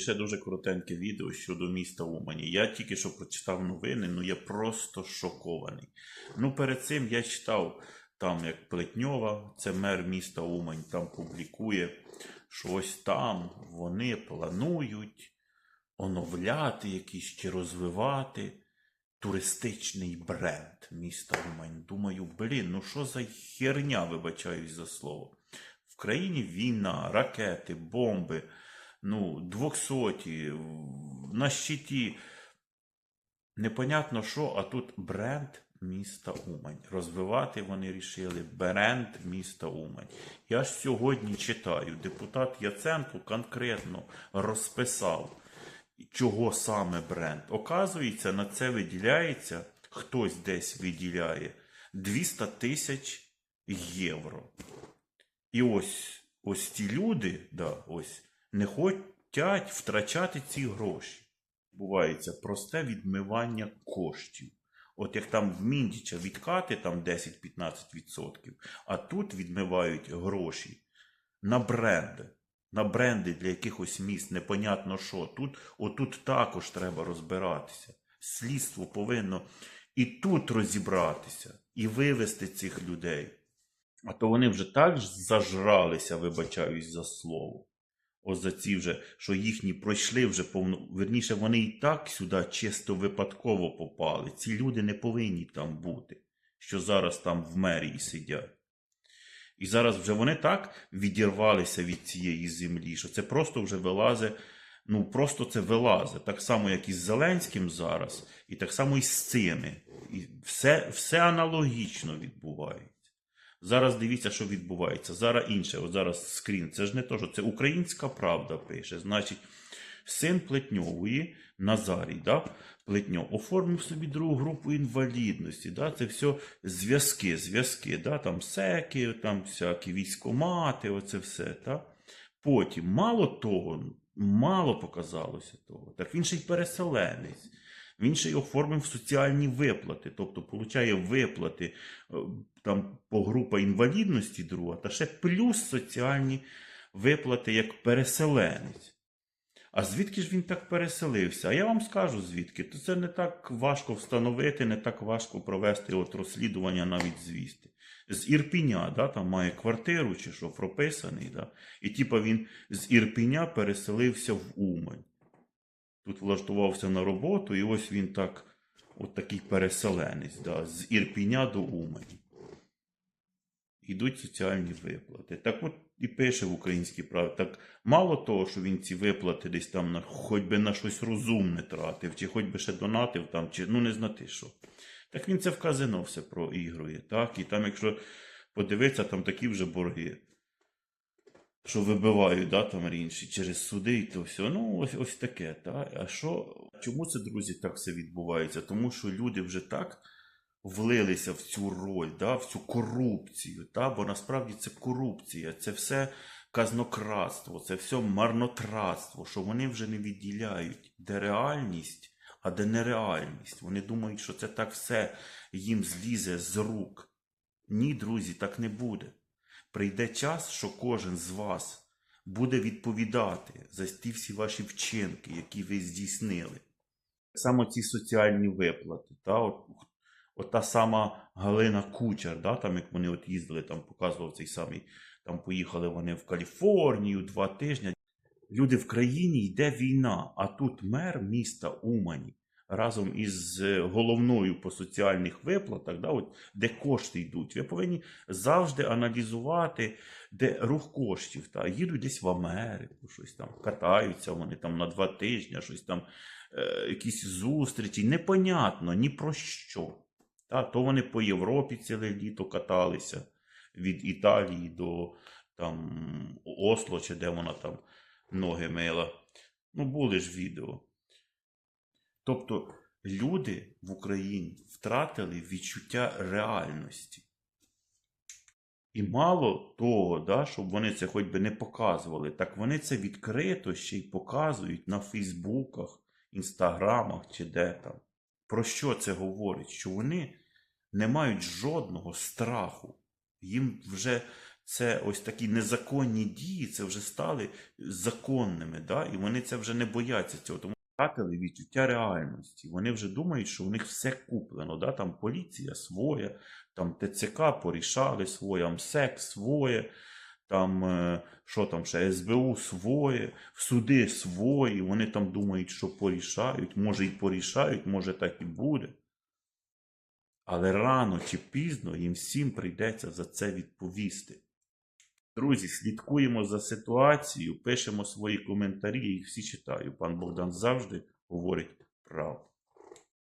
Ще дуже коротеньке відео щодо міста Умані. Я тільки що прочитав новини, ну я просто шокований. Ну, перед цим я читав там, як Плетньова, це мер міста Умань, там публікує, що ось там вони планують оновляти якийсь чи розвивати туристичний бренд міста Умань. Думаю, блін, ну що за херня, вибачаюсь за слово. В країні війна, ракети, бомби, ну, двохсоті, в- на щиті. Непонятно що, а тут бренд міста Умань. Розвивати вони рішили бренд міста Умань. Я ж сьогодні читаю, депутат Яценко конкретно розписав, чого саме бренд. Оказується, на це виділяється, хтось десь виділяє 200 тисяч євро. І ось ось ці люди, да, ось, не хочуть втрачати ці гроші. Бувається просте відмивання коштів. От як там в Міндіча відкати там 10-15%, а тут відмивають гроші на бренди. На бренди для якихось міст, непонятно що. Тут, отут також треба розбиратися. Слідство повинно і тут розібратися, і вивести цих людей. А то вони вже так зажралися, вибачаюсь за слово. Ось за ці вже, що їхні пройшли вже повно. Верніше, вони і так сюди чисто випадково попали. Ці люди не повинні там бути, що зараз там в мерії сидять. І зараз вже вони так відірвалися від цієї землі, що це просто вже вилазе. Ну, просто це вилазе. Так само, як і з Зеленським зараз, і так само і з цими. І все, все аналогічно відбувається. Зараз дивіться, що відбувається. Зараз інше, от зараз скрін. Це ж не то, що це українська правда пише. Значить, син Плетньової, Назарій, да? Плетньов, оформив собі другу групу інвалідності. Да? Це все зв'язки, зв'язки, да? там секи, там всякі військомати, оце все. Да? Потім, мало того, мало показалося того. Так він ще й переселенець. Він ще й оформив соціальні виплати, тобто получає виплати е, там по група інвалідності друга, та ще плюс соціальні виплати як переселенець. А звідки ж він так переселився? А я вам скажу звідки. То це не так важко встановити, не так важко провести от розслідування навіть звісти. З Ірпіня, да, там має квартиру чи що прописаний, да, і типа він з Ірпіня переселився в Умань. Тут влаштувався на роботу, і ось він так, от такий переселенець, да, з Ірпіня до Умані. Ідуть соціальні виплати. Так от і пише в українській правді. Так мало того, що він ці виплати десь там на хоч би на щось розумне тратив, чи хоч би ще донатив там, чи ну не знати що. Так він це в казино все проігрує. Так? І там, якщо подивитися, там такі вже борги, що вибивають да, там інші через суди і то все. Ну, ось, ось таке. Та? А що, чому це, друзі, так все відбувається? Тому що люди вже так влилися в цю роль, да, в цю корупцію. Та? Бо насправді це корупція, це все казнократство, це все марнотратство, що вони вже не відділяють, де реальність, а де нереальність. Вони думають, що це так все їм злізе з рук. Ні, друзі, так не буде. Прийде час, що кожен з вас буде відповідати за ті всі ваші вчинки, які ви здійснили. Так само ці соціальні виплати. Та, от, от та сама Галина Кучер, да, там, як вони от їздили, там показував цей самий, там поїхали вони в Каліфорнію два тижні. Люди в країні йде війна, а тут мер міста Умані разом із е, головною по соціальних виплатах, да, от, де кошти йдуть. Ви повинні завжди аналізувати, де рух коштів. Та, їдуть десь в Америку, щось там катаються вони там на два тижні, щось там, е, якісь зустрічі. Непонятно ні про що. Та, то вони по Європі ціле літо каталися від Італії до там, Осло, чи де вона там ноги мила. Ну, були ж відео. Тобто люди в Україні втратили відчуття реальності. І мало того, да, щоб вони це хоч би не показували, так вони це відкрито ще й показують на Фейсбуках, Інстаграмах чи де там. Про що це говорить? Що вони не мають жодного страху. Їм вже це ось такі незаконні дії, це вже стали законними, да? і вони це вже не бояться цього. Втратили відчуття реальності. Вони вже думають, що у них все куплено. Да? Там поліція своя, там ТЦК порішали своє, МСЕК своє, там е, що там ще, СБУ своє, суди свої. Вони там думають, що порішають, може і порішають, може так і буде. Але рано чи пізно їм всім прийдеться за це відповісти. Друзі, слідкуємо за ситуацією, пишемо свої коментарі, їх всі читаю. Пан Богдан завжди говорить правду.